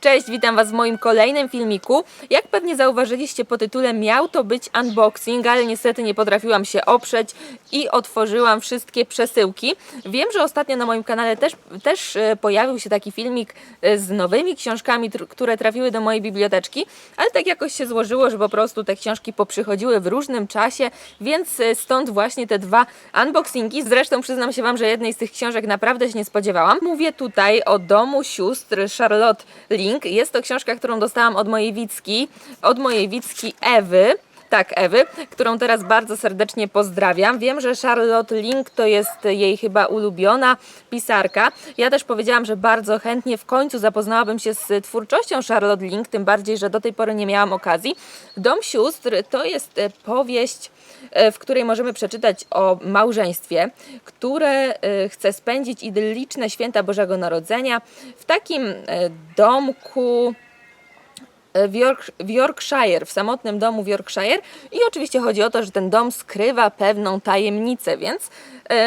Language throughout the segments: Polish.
Cześć, witam Was w moim kolejnym filmiku. Jak pewnie zauważyliście po tytule miał to być unboxing, ale niestety nie potrafiłam się oprzeć i otworzyłam wszystkie przesyłki. Wiem, że ostatnio na moim kanale też, też e, pojawił się taki filmik e, z nowymi książkami, które trafiły do mojej biblioteczki, ale tak jakoś się złożyło, że po prostu te książki poprzychodziły w różnym czasie, więc e, stąd właśnie te dwa unboxingi. Zresztą przyznam się Wam, że jednej z tych książek naprawdę się nie spodziewałam. Mówię tutaj o Domu Sióstr Charlotte Jest to książka, którą dostałam od mojej Wicki, od mojej Wicki Ewy. Tak, Ewy, którą teraz bardzo serdecznie pozdrawiam. Wiem, że Charlotte Link to jest jej chyba ulubiona pisarka. Ja też powiedziałam, że bardzo chętnie w końcu zapoznałabym się z twórczością Charlotte Link, tym bardziej, że do tej pory nie miałam okazji. Dom sióstr to jest e, powieść, e, w której możemy przeczytać o małżeństwie, które e, chce spędzić idylliczne święta Bożego Narodzenia w takim domku w, York, w Yorkshire, w samotnym domu w Yorkshire. I oczywiście chodzi o to, że ten dom skrywa pewną tajemnicę, więc e,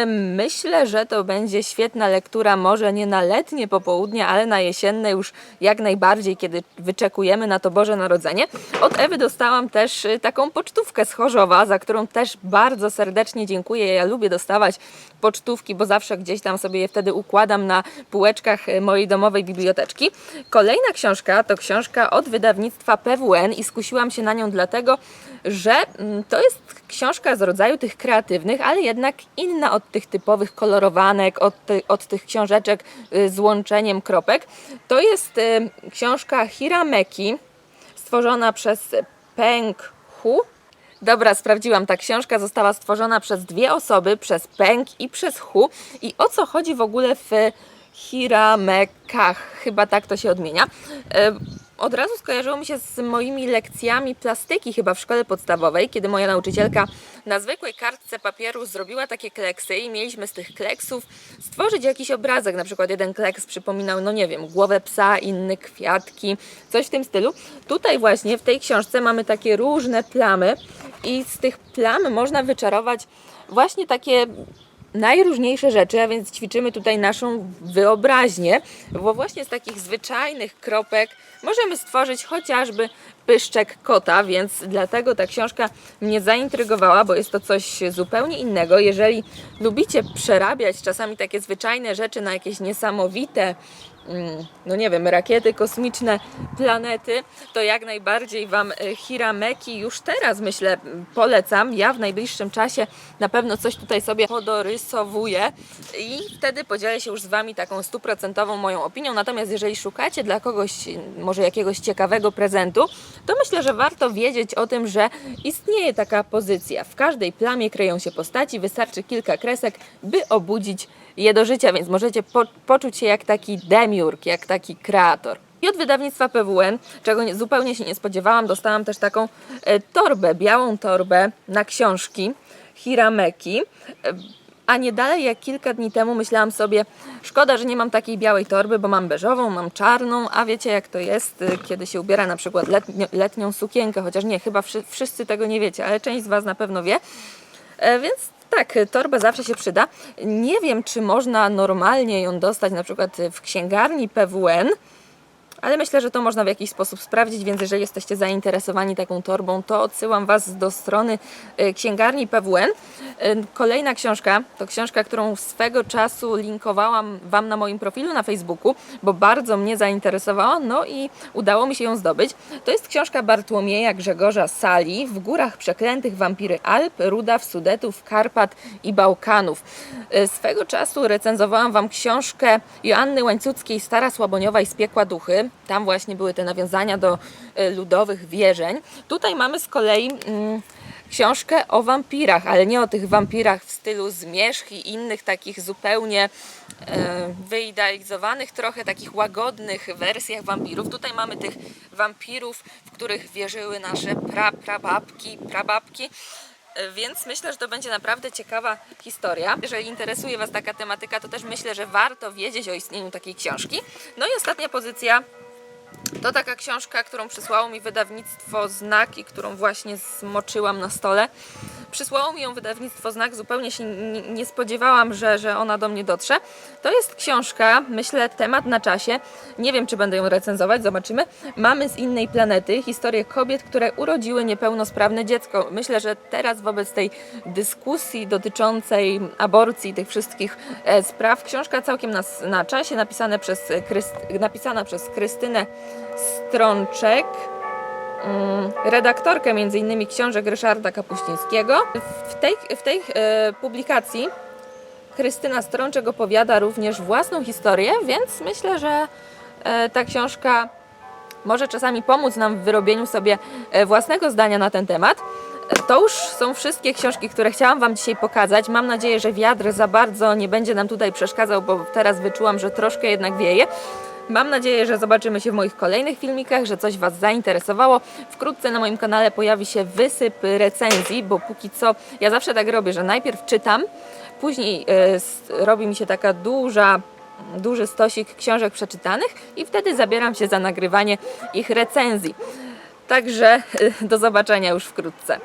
myślę, że to będzie świetna lektura, może nie na letnie popołudnie, ale na jesienne już jak najbardziej, kiedy wyczekujemy na to Boże Narodzenie. Od Ewy dostałam też e, taką pocztówkę z Chorzowa, za którą też bardzo serdecznie dziękuję. Ja lubię dostawać pocztówki, bo zawsze gdzieś tam sobie je wtedy układam na półeczkach e, mojej domowej biblioteczki. Kolejna książka to książka od wydawnictwa PWN i skusiłam się na nią dlatego, że mm, to jest książka z rodzaju tych kreatywnych, ale jednak inna od tych typowych kolorowanek, od, ty, od tych książeczek y, z łączeniem kropek. To jest y, książka Hirameki, stworzona przez Peng Hu. Dobra, sprawdziłam. Ta książka została stworzona przez dwie osoby, przez Peng i przez Hu. I o co chodzi w ogóle w Hiramekach? Chyba tak to się odmienia. Od razu skojarzyło mi się z moimi lekcjami plastyki chyba w szkole podstawowej, kiedy moja nauczycielka na zwykłej kartce papieru zrobiła takie kleksy i mieliśmy z tych kleksów stworzyć jakiś obrazek. Na przykład jeden kleks przypominał, no nie wiem, głowę psa, inny kwiatki, coś w tym stylu. Tutaj właśnie w tej książce mamy takie różne plamy i z tych plam można wyczarować właśnie takie najróżniejsze rzeczy, a więc ćwiczymy tutaj naszą wyobraźnię, bo właśnie z takich zwyczajnych kropek możemy stworzyć chociażby pyszczek kota, więc dlatego ta książka mnie zaintrygowała, bo jest to coś zupełnie innego. Jeżeli lubicie przerabiać czasami takie zwyczajne rzeczy na jakieś niesamowite mm, no nie wiem, rakiety kosmiczne, planety, to jak najbardziej Wam e, Hirameki już teraz myślę polecam. Ja w najbliższym czasie na pewno coś tutaj sobie podorysowuję i wtedy podzielę się już z Wami taką stuprocentową moją opinią. Natomiast jeżeli szukacie dla kogoś może jakiegoś ciekawego prezentu, to myślę, że warto wiedzieć o tym, że istnieje taka pozycja. W każdej plamie kryją się postaci, wystarczy kilka kresek, by obudzić je do życia, więc możecie po, poczuć się jak taki demiurg, jak taki kreator. I od wydawnictwa PWN, czego nie, zupełnie się nie spodziewałam, dostałam też taką e, torbę, białą torbę na książki Hirameki. A nie dalej jak kilka dni temu myślałam sobie, szkoda, że nie mam takiej białej torby, bo mam beżową, mam czarną, a wiecie jak to jest, y, kiedy się ubiera na przykład letnio, letnią sukienkę, chociaż nie, chyba wszy, wszyscy tego nie wiecie, ale część z Was na pewno wie. E, Więc tak, torba zawsze się przyda. Nie wiem, czy można normalnie ją dostać na przykład w księgarni PWN, ale myślę, że to można w jakiś sposób sprawdzić, więc jeżeli jesteście zainteresowani taką torbą, to odsyłam Was do strony y, księgarni PWN. Kolejna książka to książka, którą swego czasu linkowałam Wam na moim profilu na Facebooku, bo bardzo mnie zainteresowała, no i udało mi się ją zdobyć. To jest książka Bartłomieja Grzegorza Sali w górach przeklętych wampiry Alp, Rudaw, Sudetów, Karpat i Bałkanów. Y, Swego czasu recenzowałam Wam książkę Joanny Łańcuckiej Stara Słaboniowa i z piekła duchy. Tam właśnie były te nawiązania do y, ludowych wierzeń. Tutaj mamy z kolei mm, książkę o wampirach, ale nie o tych wampirach w stylu zmierzch i innych takich zupełnie e, wyidealizowanych, trochę takich łagodnych wersjach wampirów. Tutaj mamy tych wampirów, w których wierzyły nasze pra, prababki, prababki. E, Więc myślę, że to będzie naprawdę ciekawa historia. Jeżeli interesuje Was taka tematyka, to też myślę, że warto wiedzieć o istnieniu takiej książki. No i ostatnia pozycja to taka książka, którą przysłało mi wydawnictwo Znak i którą właśnie zmoczyłam na stole. Przysłało mi ją wydawnictwo Znak, zupełnie się nie, spodziewałam, że, że ona do mnie dotrze. To jest książka, myślę, temat na czasie. Nie wiem, czy będę ją recenzować, zobaczymy. Mamy z innej planety historię kobiet, które urodziły niepełnosprawne dziecko. Myślę, że teraz wobec tej dyskusji dotyczącej aborcji, tych wszystkich e, spraw, książka całkiem na, na czasie, napisane przez, Kryst, napisana przez Krystynę Strączek redaktorkę między innymi książek Ryszarda Kapuścińskiego. W tej, w tej e, publikacji Krystyna Strączek opowiada również własną historię, więc myślę, że e, ta książka może czasami pomóc nam w wyrobieniu sobie e, własnego zdania na ten temat. To już są wszystkie książki, które chciałam Wam dzisiaj pokazać. Mam nadzieję, że wiatr za bardzo nie będzie nam tutaj przeszkadzał, bo teraz wyczułam, że troszkę jednak wieje. Mam nadzieję, że zobaczymy się w moich kolejnych filmikach, że coś Was zainteresowało. Wkrótce na moim kanale pojawi się wysyp recenzji, bo póki co ja zawsze tak robię, że najpierw czytam, później e, s- robi mi się taka duża duży stosik książek przeczytanych i wtedy zabieram się za nagrywanie ich recenzji. Także y, do zobaczenia już wkrótce.